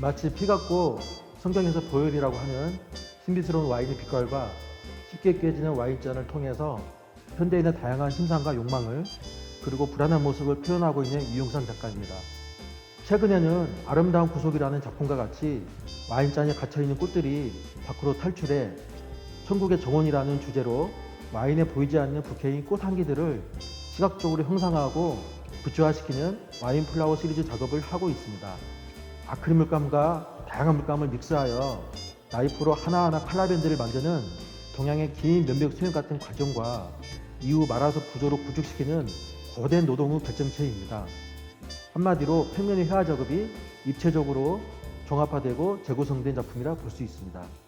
마치 피 같고 성경에서 보혈이라고 하는 신비스러운 와인의 빛깔과 쉽게 깨지는 와인잔을 통해서 현대인의 다양한 심상과 욕망을 그리고 불안한 모습을 표현하고 있는 이용상 작가입니다. 최근에는 아름다운 구속이라는 작품과 같이 와인잔에 갇혀있는 꽃들이 밖으로 탈출해 천국의 정원이라는 주제로 와인에 보이지 않는 부케인 꽃 향기들을 시각적으로 형상화하고 구조화시키는 와인 플라워 시리즈 작업을 하고 있습니다. 아크릴 물감과 다양한 물감을 믹스하여 나이프로 하나하나 칼라밴드를 만드는 동양의 긴 면벽 수행 같은 과정과 이후 말아서 구조로 구축시키는 거대한 노동 후 결정체입니다. 한마디로 평면의 회화 작업이 입체적으로 종합화되고 재구성된 작품이라 볼 수 있습니다.